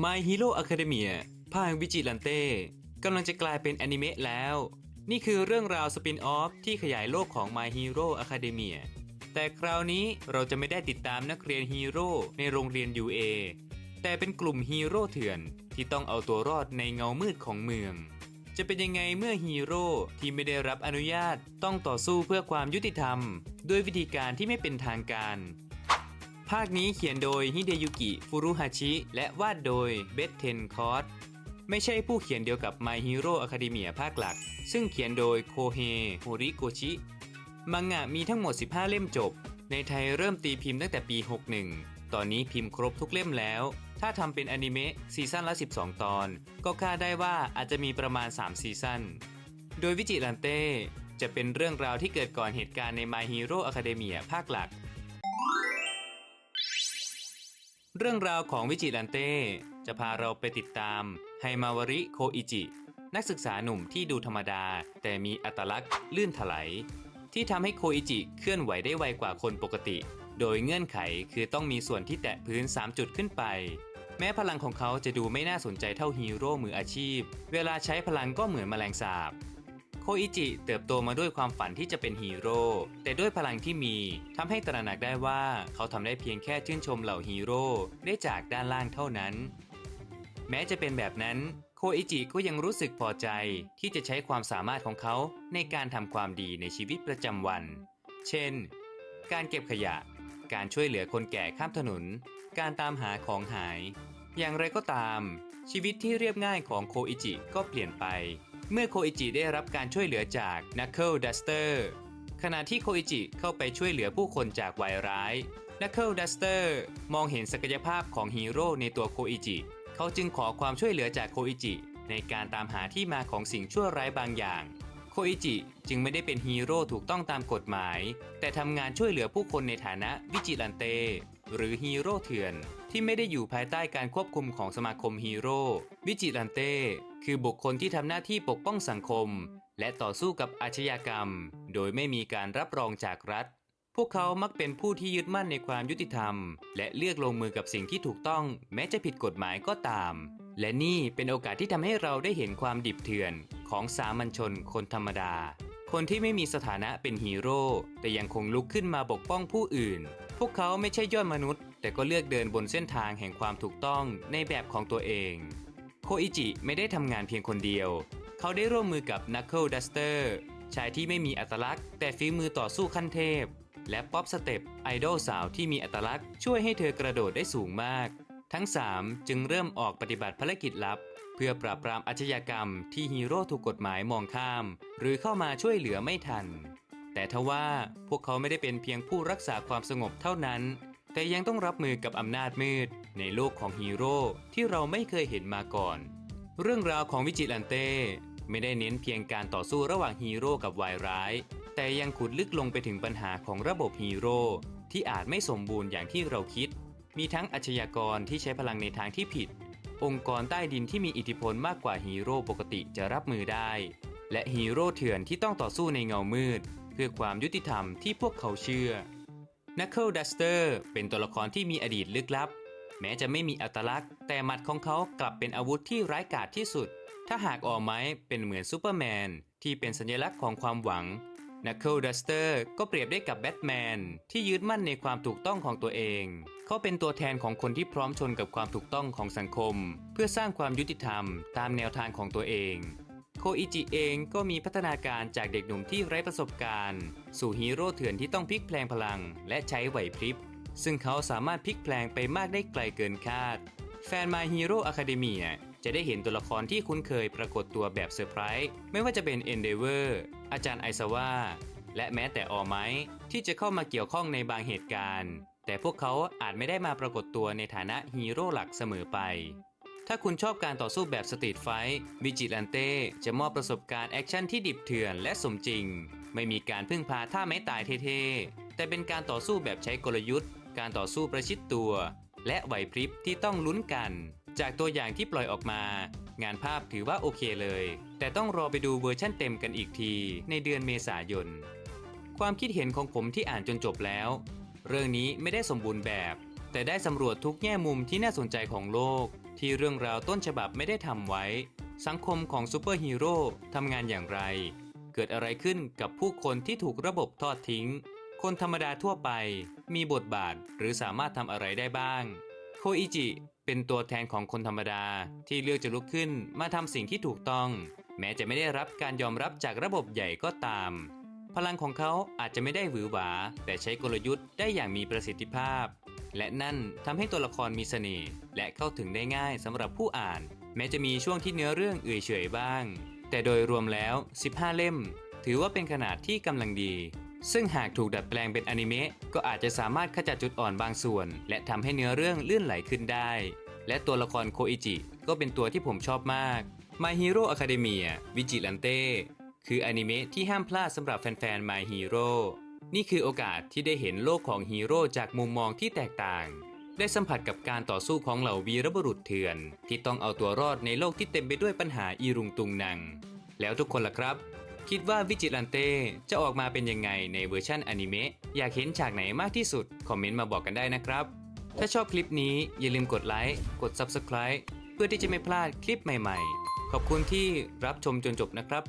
My Hero Academia ภาควิจิลันเต้กำลังจะกลายเป็นอนิเมะแล้ว นี่คือเรื่องราวสปินออฟที่ขยายโลกของ My Hero Academia แต่คราวนี้เราจะไม่ได้ติดตามนักเรียนฮีโร่ในโรงเรียน UA แต่เป็นกลุ่มฮีโร่เถื่อนที่ต้องเอาตัวรอดในเงามืดของเมือง จะเป็นยังไงเมื่อฮีโร่ที่ไม่ได้รับอนุญาตต้องต่อสู้เพื่อความยุติธรรม ด้วยวิธีการที่ไม่เป็นทางการ ภาคนี้เขียนโดยฮิเดยุกิ ฟุรุฮาชิ และวาดโดยเบธเทนคอร์ไม่ใช่ผู้เขียนเดียวกับ My Hero Academia ภาคหลัก ซึ่งเขียนโดยโคเฮโฮริโกชิ มังงะมีทั้งหมด 15 เล่มจบ ในไทยเริ่มตีพิมพ์ตั้งแต่ปี 61 ตอนนี้พิมพ์ครบทุกเล่มแล้ว ถ้าทำเป็นอนิเมะซีซั่นละ 12 ตอน ก็คาดได้ว่าอาจจะมีประมาณ 3 ซีซั่น โดยวิจิลันเต้จะเป็นเรื่องราวที่เกิดก่อนเหตุการณ์ใน My Hero Academia ภาคหลัก เรื่องราวของวิจิลันเต้จะพาเราไปติดตามไฮมาวาริโคอิจิ นักศึกษาหนุ่มที่ดูธรรมดา แต่มีอัตลักษณ์ลื่นถลายที่ทำให้โคอิจิเคลื่อนไหวได้ไวกว่าคนปกติ โดยเงื่อนไขคือต้องมีส่วนที่แตะพื้น 3 จุดขึ้นไป แม้พลังของเขาจะดูไม่น่าสนใจเท่าฮีโร่มืออาชีพ เวลาใช้พลังก็เหมือนแมลงสาบ โคอิจิเติบโตมาด้วยความฝันที่จะเป็นฮีโร่แต่ด้วยพลังที่มีทำให้ตระหนักได้ว่าเขาทำได้เพียงแค่ชื่นชมเหล่าฮีโร่ได้จากด้านล่างเท่านั้น แม้จะเป็นแบบนั้นโคอิจิก็ยังรู้สึกพอใจที่จะใช้ความสามารถของเขาในการทำความดีในชีวิตประจำวัน เช่น การเก็บขยะ การช่วยเหลือคนแก่ข้ามถนน การตามหาของหาย อย่างไรก็ตาม ชีวิตที่เรียบง่ายของโคอิจิก็เปลี่ยนไป เมื่อโคอิจิได้รับการช่วยเหลือจาก Knuckle Duster ขณะที่โคอิจิเข้าไปช่วยเหลือผู้คนจากวายร้าย Knuckle Duster มองเห็นศักยภาพของฮีโร่ในตัวโคอิจิ เขาจึงขอความช่วยเหลือจากโคอิจิ ในการตามหาที่มาของสิ่งชั่วร้ายบางอย่าง โคอิจิจึงไม่ได้เป็นฮีโร่ถูกต้องตามกฎหมาย แต่ทำงานช่วยเหลือผู้คนในฐานะวิจิลันเต หรือฮีโร่เถื่อน ที่ไม่ได้อยู่ภายใต้การควบคุมของสมาคมฮีโร่วิจิลันเต คือบุคคลที่ทำหน้าที่ปกป้องสังคม และต่อสู้กับอาชญากรรม โดยไม่มีการรับรองจากรัฐ พวกเขามักเป็นผู้ที่ยึดมั่นในความยุติธรรม และเลือกลงมือกับสิ่งที่ถูกต้อง แม้จะผิดกฎหมายก็ตาม และนี่เป็นโอกาสที่ทำให้เราได้เห็นความดิบเถื่อนของสามัญชนคนธรรมดา คนที่ไม่มีสถานะเป็นฮีโร่แต่ยังคงลุกขึ้นมาปกป้องผู้อื่น พวกเขาไม่ใช่ยอดมนุษย์ แต่ก็เลือกเดินบนเส้นทางแห่งความถูกต้องในแบบของตัวเองโคอิจิไม่ได้ทำงานเพียงคนเดียว เขาได้ร่วมมือกับ Knuckle Duster ชายที่ไม่มีอัตลักษณ์ แต่ฝีมือต่อสู้ขั้นเทพ และป๊อปสเต็ปไอดอลสาวที่มีอัตลักษณ์ช่วยให้เธอกระโดดได้สูงมาก ทั้ง 3 จึงเริ่มออกปฏิบัติภารกิจลับ เพื่อปราบปรามอาชญากรรมที่ฮีโร่ถูกกฎหมายมองข้าม หรือเข้ามาช่วยเหลือไม่ทัน แต่ทว่าพวกเขาไม่ได้เป็นเพียงผู้รักษาความสงบเท่านั้น แต่ยังต้องรับมือกับอำนาจมืด ในโลกของฮีโร่ที่เราไม่เคยเห็นมาก่อน เรื่องราวของวิจิลันเต้ไม่ได้เน้นเพียงการต่อสู้ระหว่างฮีโร่กับวายร้าย แต่ยังขุดลึกลงไปถึงปัญหาของระบบฮีโร่ที่อาจไม่สมบูรณ์อย่างที่เราคิด มีทั้งอาชญากรที่ใช้พลังในทางที่ผิด องค์กรใต้ดินที่มีอิทธิพลมากกว่าฮีโร่ปกติจะรับมือได้ และฮีโร่เถื่อนที่ต้องต่อสู้ในเงามืด เพื่อความยุติธรรมที่พวกเขาเชื่อ Knuckle Duster เป็นตัวละครที่มีอดีตลึกลับ แม้จะไม่มีอัตลักษณ์ แต่หมัดของเขากลับเป็นอาวุธที่ร้ายกาจที่สุด ถ้าหากออกไม้เป็นเหมือนซูเปอร์แมนที่เป็นสัญลักษณ์ของความหวัง Knuckle Duster ก็เปรียบได้กับแบทแมนที่ยึดมั่นในความถูกต้องของตัวเอง เขาเป็นตัวแทนของคนที่พร้อมชนกับความถูกต้องของสังคม เพื่อสร้างความยุติธรรมตามแนวทางของตัวเองโคอิจิเองก็มีพัฒนาการจากเด็กหนุ่มที่ไร้ประสบการณ์ สู่ฮีโร่เถื่อนที่ต้องพลิกแพลงพลัง และใช้ไหวพริบ ซึ่งเขาสามารถพลิกแพลงไปมากได้ไกลเกินคาด แฟน My Hero Academia จะได้เห็นตัวละครที่คุ้นเคยปรากฏตัวแบบเซอร์ไพรส์ไม่ว่าจะเป็น Endeavor อ อาจารย์ไอซาว่า และแม้แต่ออไม้ที่จะเข้ามาเกี่ยวข้องในบางเหตุการณ์ แต่พวกเขาอาจไม่ได้มาปรากฏตัวในฐานะฮีโร่หลักเสมอไป ถ้าคุณชอบการต่อสู้แบบสตรีทไฟท์วิจิลันเต้จะมอบประสบการณ์แอคชั่นที่ดิบเถื่อนและสมจริง ไม่มีการพึ่งพาท่าไม้ตายเท่ๆ แต่เป็นการต่อสู้แบบใช้กลยุทธ์ การต่อสู้ประชิดตัว และไหวพริบที่ต้องลุ้นกัน จากตัวอย่างที่ปล่อยออกมา งานภาพถือว่าโอเคเลย แต่ต้องรอไปดูเวอร์ชั่นเต็มกันอีกทีในเดือนเมษายน ความคิดเห็นของผมที่อ่านจนจบแล้ว เรื่องนี้ไม่ได้สมบูรณ์แบบ แต่ได้สำรวจทุกแง่มุมที่น่าสนใจของโลก ที่เรื่องราวต้นฉบับไม่ได้ทำไว้ สังคมของซูเปอร์ฮีโร่ทำงานอย่างไร เกิดอะไรขึ้นกับผู้คนที่ถูกระบบทอดทิ้ง คนธรรมดาทั่วไป มีบทบาทหรือสามารถทำอะไรได้บ้าง โคอิจิ เป็นตัวแทนของคนธรรมดาที่เลือกจะลุกขึ้นมาทำสิ่งที่ถูกต้อง แม้จะไม่ได้รับการยอมรับจากระบบใหญ่ก็ตาม พลังของเขาอาจจะไม่ได้หวือหวา แต่ใช้กลยุทธ์ได้อย่างมีประสิทธิภาพ และนั่นทำให้ตัวละครมีเสน่ห์และเข้าถึงได้ง่ายสำหรับผู้อ่าน แม้จะมีช่วงที่เนื้อเรื่องเอื่อยเฉยบ้าง แต่โดยรวมแล้ว 15 เล่ม ถือว่าเป็นขนาดที่กำลังดีซึ่งหากถูกดัดแปลงเป็นอนิเมะก็อาจจะสามารถขจัดจุดอ่อนบางส่วน และทำให้เนื้อเรื่องลื่นไหลขึ้นได้ และตัวละครโคอิจิก็เป็นตัวที่ผมชอบมาก My Hero Academia Vigilante คืออนิเมะที่ห้ามพลาดสำหรับแฟนๆ My Hero นี่คือโอกาสที่ได้เห็นโลกของฮีโร่จากมุมมองที่แตกต่าง ได้สัมผัสกับการต่อสู้ของเหล่าวีรบุรุษเถื่อน ที่ต้องเอาตัวรอดในโลกที่เต็มไปด้วยปัญหาอีรุงตุงนัง แล้วทุกคนล่ะครับ คิดว่าวิจิลันเต้จะออกมาเป็นยังไงในเวอร์ชั่นอนิเมะอยากเห็นฉากไหนมากที่สุด คอมเมนต์มาบอกกันได้นะครับ ถ้าชอบคลิปนี้อย่าลืมกดไลค์กด Subscribe เพื่อที่จะไม่พลาดคลิปใหม่ๆ ขอบคุณที่รับชมจนจบนะครับ